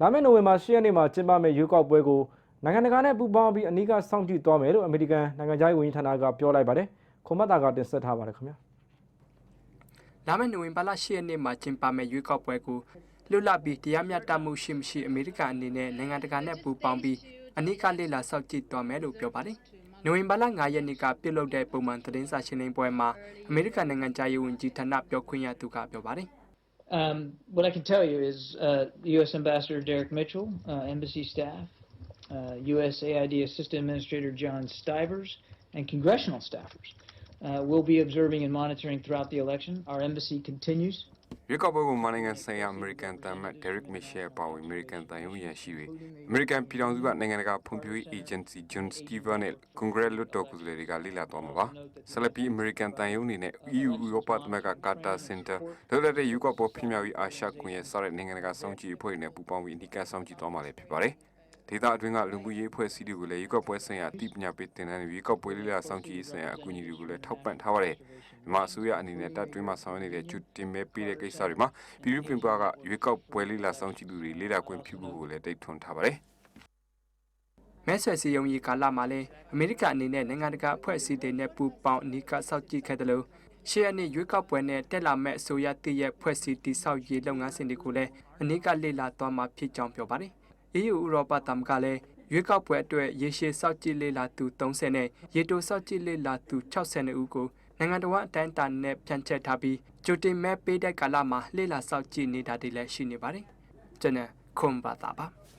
လာမယ့်နိုဝင်ဘာ10ရက်နေ့မှာကျင်းပမယ့်ရွေးကောက်ပွဲကိုနိုင်ငံတကာနဲ့ပူးပေါင်းပြီးအနီးကစောင့်ကြည့်သွားမယ်လို့အမေရိကန်နိုင်ငံသားရေးဝန်ကြီးဌာနကပြောလိုက်ပါတယ်။ခွန်မတ်တာကတင်ဆက်ထားပါတယ်ခင်ဗျာ။လာမယ့်နိုဝင်ဘာလ10ရက်နေ့မှာကျင်းပမယ့်ရွေးကောက်ပွဲကိုလွတ်လပ်ပြီးတရားမျှတမှုရှိမရှိအမေရိကန်အနေနဲ့နိုင်ငံတကာနဲ့ပူးပေါင်းပြီးအနိကလေ့လာစောင့်ကြည့်သွားမယ်လို့ပြောပါတယ်။နိုဝင်ဘာလ9ရက်နေ့ကပြုလုပ်တဲ့ပုံမှန်သတင်းစာရှင်းလင်းပွဲမှာအမေရိကန်နိုင်ငံသားရေးဝန်ကြီးဌာနပြောခွင့်ရသူကပြောပါတယ်။ Um, what I can tell you is uh, U.S. Ambassador Derek Mitchell, uh, embassy staff, uh, USAID Assistant Administrator John Stivers, and congressional staffers uh, will be observing and monitoring throughout the election. Our embassy continues ရွေးကောက်ပွဲကိုမနိုင်ငံဆိုင်ရာအမေရိကန်တမ်မတ် Derek Mitchell ပါဝင်အမေရိကန်တန်ရုံးရန်ရှိတွေအမေရိကန်ပြည်ထောင်စုကနိုင်ငံတကာဖွံ့ဖြိုးရေး agency John Stever နဲ့ Congress လွှတ်တော်ကိုယ်စားလှယ်တွေကလေ့လာသွားမှာပါဆက်လက်ပြီးအမေရိကန်တန်ရုံးအနေနဲ့ EU ဥရောပသမဂ္ဂ Carter Center ဒေါ်လာတဲ့ရွေးကောက်ပွဲဖြစ်မြောက်ရေးအာရှကွန်ရက်စတဲ့နိုင်ငံတကာစောင့်ကြည့်အဖွဲ့တွေနဲ့ပူးပေါင်းပြီးအနီးကပ်စောင့်ကြည့်သွားမှာလည်းဖြစ်ပါတယ် ဒေသအတွင်းကလူမှုရေးအဖွဲ့အစည်းတွေကိုလည်းရွေးကောက်ပွဲဆိုင်ရာအသိပညာပေးသင်တန်းတွေရွေးကောက်ပွဲလေ့လာစောင့်ကြည့်ရေးဆိုင်ရာအကူအညီတွေကိုလည်းထောက်ပံ့ထားပါတယ်။မြန်မာအစိုးရအနေနဲ့တပ်တွင်းမှာဆောင်ရွက်နေတဲ့ကျွတင်မဲ့ပေးတဲ့ကိစ္စတွေမှာပြည်သူ့ပြင်ပကရွေးကောက်ပွဲလေ့လာစောင့်ကြည့်သူတွေလေ့လာခွင့်ပြုဖို့ကိုလည်းတိတ်ထွန်းထားပါတယ်။မဲဆွယ်စည်းရုံးရေးကာလမှာလည်းအမေရိကန်အနေနဲ့နိုင်ငံတကာအဖွဲ့အစည်းတွေနဲ့ပူးပေါင်းအနီးကပ်စောင့်ကြည့်ခဲ့တယ်လို့ရှေ့ရက်နေ့ရွေးကောက်ပွဲနဲ့တက်လာမဲ့အစိုးရတည်ရဲ့ဖွဲ့စည်းတိဆောက်ရေးလုပ်ငန်းစဉ်တွေကိုလည်းအနီးကပ်လေ့လာသွားမှာဖြစ်ကြောင်းပြောပါတယ်။ EU ဥရောပသမဂ္ဂလည်းရွေးကောက်ပွဲအတွက်ရေရှည်စောင့်ကြည့်လေ့လာသူ30နဲ့ရေတိုစောင့်ကြည့်လေ့လာသူ60ဦးကိုနိုင်ငံတော်အတိုင်းအတာနဲ့ဖြန့်ချက်ထားပြီးကြိုတင်မဲပေးတဲ့ကာလမှာလေ့လာစောင့်ကြည့်နေတာတွေလည်းရှိနေပါတယ်။ကျွန်တော်ခွန်ပါတာပါ။